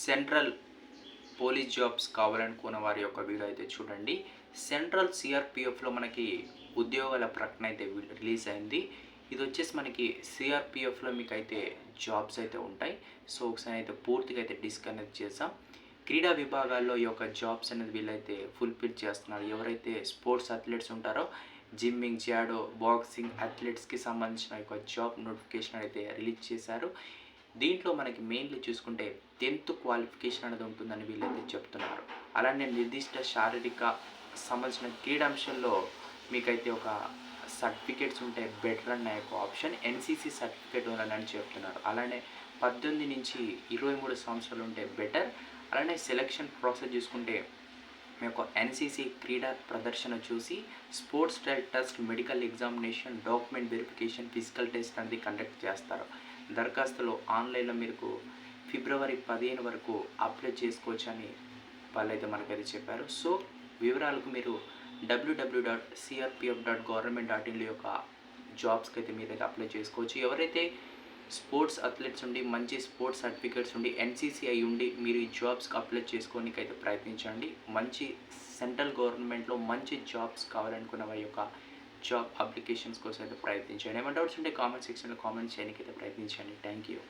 Central police jobs కావాలనుకున్న వారి యొక్క వీడియో అయితే చూడండి. సెంట్రల్ సిఆర్పిఎఫ్లో మనకి ఉద్యోగాల ప్రకటన అయితే రిలీజ్ అయింది. ఇది వచ్చేసి మనకి సిఆర్పిఎఫ్లో మీకు అయితే జాబ్స్ అయితే ఉంటాయి. సో ఒకసారి అయితే పూర్తిగా అయితే డిస్కనెక్ట్ చేసాం క్రీడా విభాగాల్లో ఈ యొక్క జాబ్స్ అనేది వీళ్ళైతే ఫుల్ఫిల్ చేస్తున్నారు. ఎవరైతే స్పోర్ట్స్ అథ్లెట్స్ ఉంటారో జిమ్మింగ్ జాడో బాక్సింగ్ అథ్లెట్స్కి సంబంధించిన యొక్క జాబ్ నోటిఫికేషన్ అయితే రిలీజ్ చేశారు. దీంట్లో మనకి మెయిన్లీ చూసుకుంటే టెన్త్ క్వాలిఫికేషన్ అనేది ఉంటుందని వీళ్ళైతే చెప్తున్నారు. అలానే నిర్దిష్ట శారీరక సంబంధించిన క్రీడాంశంలో మీకైతే ఒక సర్టిఫికేట్స్ ఉంటే బెటర్ అన్న యొక్క ఆప్షన్ ఎన్సీసీ సర్టిఫికేట్ ఉండాలని చెప్తున్నారు. అలానే పద్దెనిమిది నుంచి ఇరవై మూడు సంవత్సరాలు ఉంటే బెటర్ అలానే సెలక్షన్ ప్రాసెస్ చూసుకుంటే మీ యొక్క ఎన్సీసీ క్రీడా ప్రదర్శన చూసి sports trail test medical examination document verification physical test అనేది కండక్ట్ చేస్తారు. దరఖాస్తులో ఆన్లైన్లో మీకు ఫిబ్రవరి పదిహేను వరకు అప్లై చేసుకోవచ్చు అని వాళ్ళైతే మనకైతే చెప్పారు. సో వివరాలకు మీరు WW dot CRPF dot government dot ఇన్లో యొక్క జాబ్స్కి అయితే మీరైతే అప్లై చేసుకోవచ్చు. ఎవరైతే స్పోర్ట్స్ అథ్లెట్స్ ఉండి మంచి స్పోర్ట్స్ సర్టిఫికేట్స్ ఉండి ఎన్సీసీ అయి ఉండి మీరు ఈ జాబ్స్కి అప్లై చేసుకోనికి అయితే ప్రయత్నించండి. మంచి సెంట్రల్ గవర్నమెంట్లో మంచి జాబ్స్ కావాలనుకున్న వారి యొక్క జాబ్ అప్లికేషన్స్ కోసం అయితే ప్రయత్నించండి. ఏమైనా డౌట్స్ ఉంటే కామెంట్ సెక్షన్లో కామెంట్ చేయడానికి అయితే ప్రయత్నించండి. Thank you